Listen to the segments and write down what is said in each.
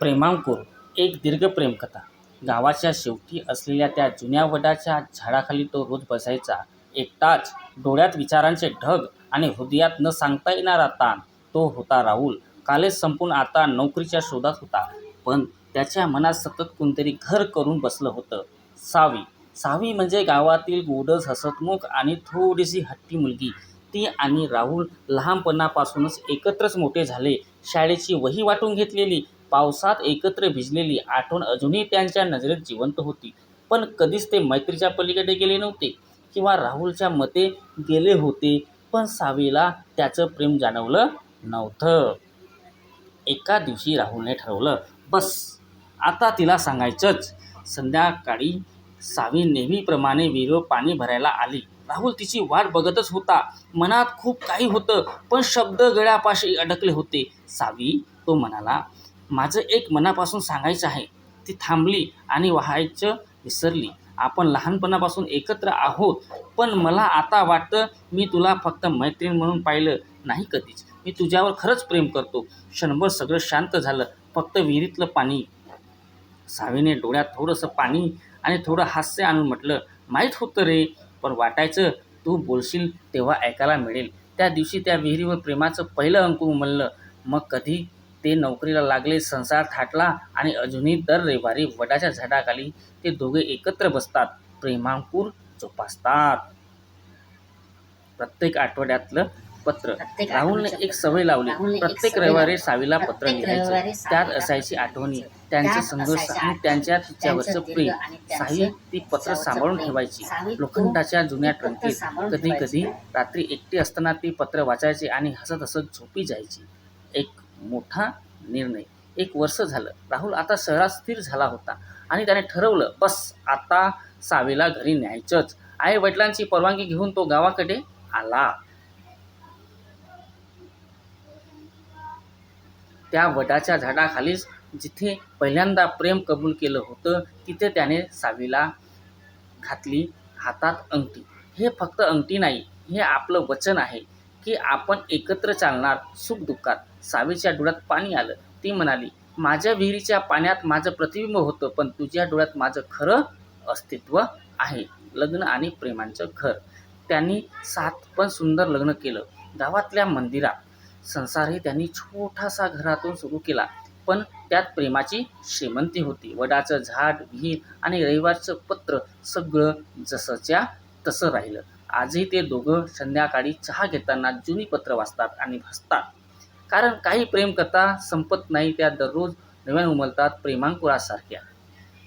प्रेमांकुर एक दीर्घ प्रेमकथा. गावाच्या शेवटी असलेल्या त्या जुन्या वडाच्या झाडाखाली तो रोज बसायचा. एकटाच डोळ्यात विचारांचे ढग आणि हृदयात न सांगता येणारा ताण. तो होता राहुल. कॉलेज संपून आता नोकरीच्या शोधात होता. पण त्याच्या मनात सतत कोणतरी घर करून बसलं होतं. सावी. सावी म्हणजे गावातील गोडस हसतमुख आणि थोडीशी हट्टी मुलगी. ती आणि राहुल लहानपणापासूनच एकत्रच मोठे झाले. शाळेची वही वाटून घेतलेली. पावसात एकत्र भिजलेली आठवण अजूनही त्यांच्या नजरेत जिवंत होती. पण कधीच ते मैत्रीच्या पलीकडे गेले नव्हते किंवा राहुलच्या मते गेले होते पण सावीला त्याचं प्रेम जाणवलं नव्हतं. एका दिवशी राहुलने ठरवलं बस आता तिला सांगायचंच. संध्याकाळी सावी नेहमीप्रमाणे विरो पाणी भरायला आली. राहुल तिची वाट बघतच होता. मनात खूप काही होतं पण शब्द गळ्यापाशी अडकले होते. सावी तो म्हणाला माझं एक मनापासून सांगायचं आहे ती थांबली आणि व्हायचं विसरली. आपण लहानपणापासून एकत्र आहोत पण मला आता वाटतं मी तुला फक्त मैत्रीण म्हणून पाहिलं नाही कधीच. मी तुझ्यावर खरंच प्रेम करतो. क्षणभर सगळं शांत झालं. फक्त विहिरीतलं पाणी. सावीने डोळ्यात थोडंसं पाणी आणि थोडं हास्य आणून म्हटलं माहीत होतं रे पण वाटायचं तू बोलशील तेव्हा ऐकायला मिळेल. त्या दिवशी त्या विहिरीवर प्रेमाचं पहिलं अंकुर उमललं. मग कधी ते नोकरीला लागले संसार थाटला आणि अजूनही दर रविवारी वडाच्या झाडाखाली ते दोघे एकत्र बसतात प्रेमांकुर जोपासतात प्रत्येक आठवड्यातलं पत्र प्रत्येक राहुलने एक सवय लावली एक प्रत्येक सवय रविवारी लावली. सावीला पत्र प्रत्येक लिहायचं त्यात सावीला असायची पत्र आठवणी लिहायचं. त्यांचे त्यात संघर्ष आणि त्यांच्या तिच्यावरचं त्यांचं प्रेम दीर्घ आणि त्यांचं सावी ती पत्र तिच्यावरचं सांभाळून प्रेम. ठेवायची सावी तो लोखंडाच्या जुन्या पत्र ट्रंकीत सांभाळून कधी कधी ठेवायची. रात्री एकटी असताना ती पत्र वाचायची आणि हसत हसत झोपी जायची एक मोठा निर्णय. एक वर्ष झालं. राहुल आता शहरात स्थिर झाला होता आणि त्याने ठरवलं बस आता सावेला घरी न्यायचंच. आई वडिलांची परवानगी घेऊन तो गावाकडे आला. त्या वडाच्या झाडाखालीच जिथे पहिल्यांदा प्रेम कबूल केलं होतं तिथे त्याने सावीला घातली हातात अंगठी. हे फक्त अंगठी नाही हे आपलं वचन आहे. की आपण एकत्र चालणार सुखदुःखात सावीच्या डोळ्यात पाणी आलं. ती म्हणाली माझ्या विहिरीच्या पाण्यात माझं प्रतिबिंब होतं पण तुझ्या डोळ्यात माझं खरं अस्तित्व आहे. लग्न आणि प्रेमांचं घर. त्यांनी सात पण सुंदर लग्न केलं. गावातल्या मंदिरात संसारही त्यांनी छोटासा घरातून सुरू केला. पण त्यात प्रेमाची श्रीमंती होती. वडाचं झाड विहीर आणि रविवारचं पत्र सगळं जसंच्या तसं राहिलं. आजही ते दोघं संध्याकाळी चहा घेताना जुनी पत्र वाचतात आणि हसतात. कारण काही प्रेमकथा संपत नाही त्या दररोज नव्याने उमलतात प्रेमांकुरासारख्या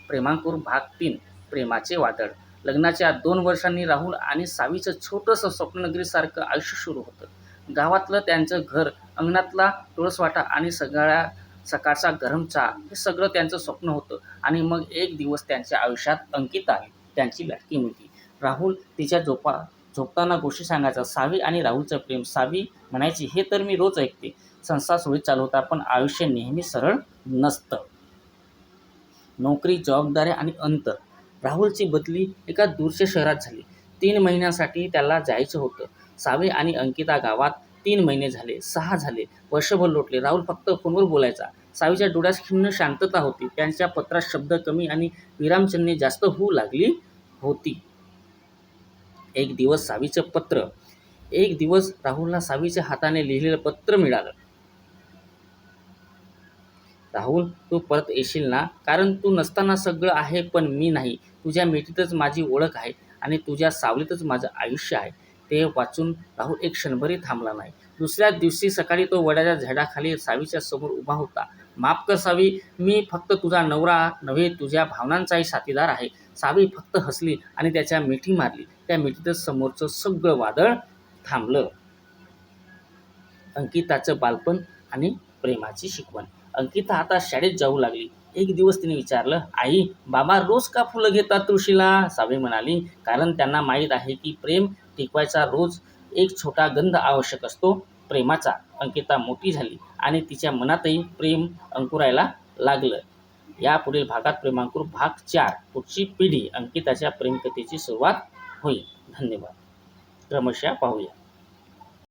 प्रेमांकुर भाग तीन प्रेमाचे वादळ. लग्नाच्या दोन वर्षांनी राहुल आणि सावीचं छोटंसं स्वप्ननगरीसारखं आयुष्य सुरू होतं. गावातलं त्यांचं घर अंगणातला तुळसवाटा आणि सगळ्या सकाळचा गरम चहा हे सगळं त्यांचं स्वप्न होतं. आणि मग एक दिवस त्यांच्या आयुष्यात अंकिता आहे त्यांची लाटकी मिळते. राहुल तिच्या झोपा झोपताना गोष्टी सांगायचा. सावी आणि राहुलचं प्रेम. सावी म्हणायची हे तर मी रोज ऐकते. संसार सुरळीत चालवता पण आयुष्य नेहमी सरळ नसतं. नोकरी जबाबदाऱ्या आणि अंतर. राहुलची बदली एका दूरच्या शहरात झाली. तीन महिन्यासाठी त्याला जायचं होतं. सावी आणि अंकिता गावात तीन महिने झाले सहा झाले वर्षभर लोटले. राहुल फक्त फोनवर बोलायचा. सावीच्या डोळ्यात खिन्न शांतता होती. त्यांच्या पत्रात शब्द कमी आणि विरामचिन्हे जास्त होऊ लागली होती. एक दिवस सावीचं पत्र एक दिवस राहुलला सावीच्या हाताने लिहिलेलं पत्र मिळालं. राहुल तू परत येशील ना? कारण तू नसताना सगळं आहे पण मी नाही. तुझ्या मिठीतच माझी ओळख आहे आणि तुझ्या सावलीतच माझं आयुष्य आहे. ते वाचून राहू एक क्षणभरही थांबला नाही. दुसऱ्या दिवशी सकाळी तो वड्याच्या झाडाखाली सावीच्या समोर उभा होता. माफ कर सावी मी फक्त तुझा नवरा नव्हे तुझ्या भावनांचाही साथीदार आहे. सावी फक्त हसली आणि त्याच्या मिठी मारली. त्या मिठीतच समोरचं सगळं वादळ थांबलं. अंकिताचं बालपण आणि प्रेमाची शिकवण. अंकिता आता शाळेत जाऊ लागली. एक दिवस तिने विचारलं आई बाबा रोज का फुलं घेतात तुळशीला? सावी म्हणाली कारण त्यांना माहीत आहे की प्रेम टिकवायचा रोज एक छोटा गंध आवश्यक असतो प्रेमाचा. अंकिता मोठी झाली आणि तिच्या मनातही प्रेम अंकुरायला लागलं. यापुढील भागात प्रेमांकुर भाग चार पुढची पिढी अंकिताच्या प्रेमकथेची सुरुवात होईल. धन्यवाद. क्रमशः पाहूया.